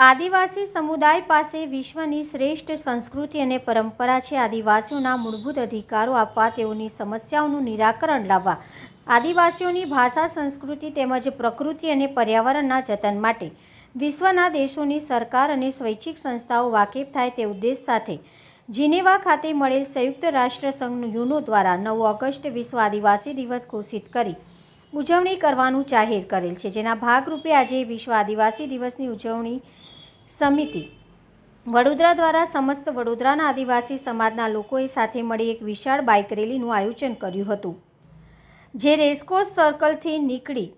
આદિવાસી સમુદાય પાસે વિશ્વની શ્રેષ્ઠ સંસ્કૃતિ અને પરંપરા છે. આદિવાસીઓના મૂળભૂત અધિકારો આપવા, તેઓની સમસ્યાઓનું નિરાકરણ લાવવા. આદિવાસીઓની ભાષા, સંસ્કૃતિ તેમજ પ્રકૃતિ અને પર્યાવરણના જતન માટે વિશ્વના દેશોની સરકાર અને સ્વૈચ્છિક સંસ્થાઓ વાકેફ થાય તે ઉદ્દેશ સાથે જીનેવા ખાતે મળેલ સંયુક્ત રાષ્ટ્ર સંઘ યુનો દ્વારા નવ ઓગસ્ટ વિશ્વ આદિવાસી દિવસ ઘોષિત કરી ઉજવણી કરવાનું જાહેર કરેલ છે. જેના ભાગરૂપે આજે વિશ્વ આદિવાસી દિવસની ઉજવણી સમિતિ. વડોદરા દ્વારા સમસ્ત વડોદરાના આદિવાસી સમાજના લોકોએ સાથે મળી એક વિશાળ બાઇક રેલીનું આયોજન કર્યું હતું, જે રેસકોર્સ સર્કલથી નીકળી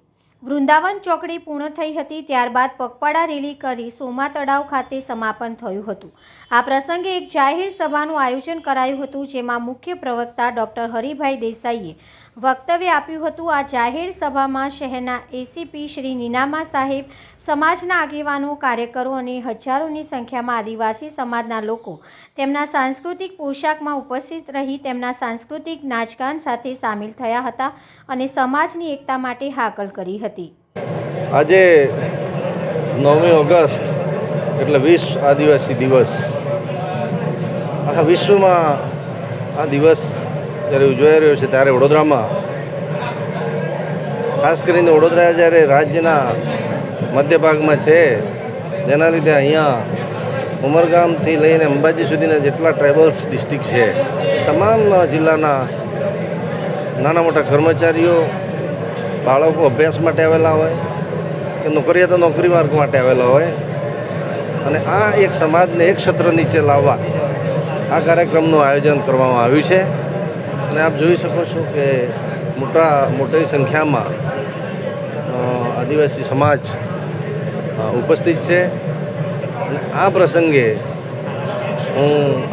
વૃંદાવન ચોકડી પૂર્ણ થઈ હતી. ત્યારબાદ પગપાળા રેલી કરી સોમા તળાવ ખાતે સમાપન થયું હતું. આ પ્રસંગે એક જાહેર સભાનું આયોજન કરાયું હતું, જેમાં મુખ્ય પ્રવક્તા ડૉક્ટર હરિભાઈ દેસાઈએ વક્તવ્ય આપ્યું હતું. આ જાહેર સભામાં શહેરના એસીપી શ્રી નીનામા સાહેબ સમાજના આગેવાનો, કાર્યકરો અને હજારોની સંખ્યામાં આદિવાસી સમાજના લોકો તેમના સાંસ્કૃતિક પોશાકમાં ઉપસ્થિત રહી તેમના સાંસ્કૃતિક નાચગાન સાથે સામેલ થયા હતા અને સમાજની એકતા માટે હાકલ કરી હતી. આજે નવમી ઓગસ્ટ એટલે વિશ્વ આદિવાસી દિવસ. આખા વિશ્વમાં આ દિવસ જ્યારે ઉજવાઈ રહ્યો છે ત્યારે વડોદરામાં, ખાસ કરીને વડોદરા જ્યારે રાજ્યના મધ્ય ભાગમાં છે. જેના લીધે અહીંયા ઉમરગામથી લઈને અંબાજી સુધીના જેટલા ટ્રાઇબલ્સ ડિસ્ટ્રિક્ટ છે. તમામ જિલ્લાના નાના મોટા કર્મચારીઓ, બાળકો અભ્યાસ માટે આવેલા હોય કે નોકરીયા તો નોકરી માર્ગ માટે આવેલા હોય અને આ એક સમાજને એક છત્ર નીચે લાવવા આ કાર્યક્રમનું આયોજન કરવામાં આવ્યું છે. અને આપ જોઈ શકો છો કે મોટા, મોટી સંખ્યામાં આદિવાસી સમાજ ઉપસ્થિત છે. આ પ્રસંગે હું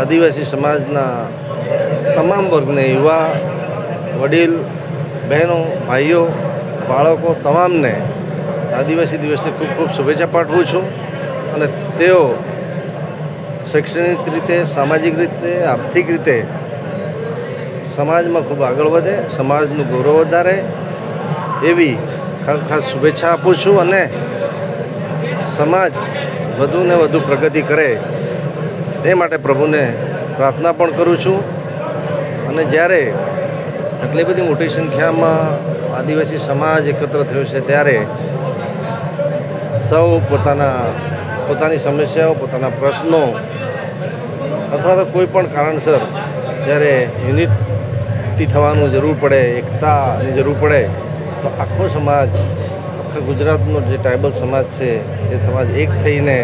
આદિવાસી સમાજના તમામ વર્ગને, યુવા, વડીલ, બહેનો, ભાઈઓ, બાળકો તમામને આદિવાસી દિવસની ખૂબ ખૂબ શુભેચ્છા પાઠવું છું અને તેઓ શૈક્ષણિક રીતે, સામાજિક રીતે, આર્થિક રીતે સમાજમાં ખૂબ આગળ વધે, સમાજનું ગૌરવ વધારે એવી ખાસ શુભેચ્છા આપું છું અને સમાજ વધુને વધુ પ્રગતિ કરે તે માટે પ્રભુને પ્રાર્થના પણ કરું છું. અને જ્યારે આટલી બધી મોટી સંખ્યામાં આદિવાસી સમાજ એકત્ર થયો છે, ત્યારે સૌ પોતાના, પોતાની સમસ્યાઓ, પોતાના પ્રશ્નો અથવા તો કોઈ પણ કારણસર જ્યારે યુનિટી થવાનું જરૂર પડે, એકતાની જરૂર પડે, તો આખો સમાજ આખા ગુજરાતનો જે ટ્રાઇબલ સમાજ છે, એ સમાજ એક થઈને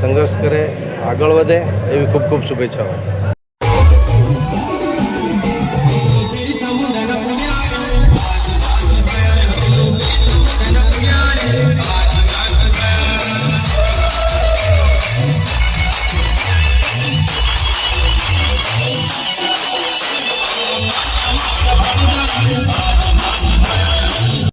સંઘર્ષ કરે, આગળ વધે, એવી ખૂબ ખૂબ શુભેચ્છાઓ.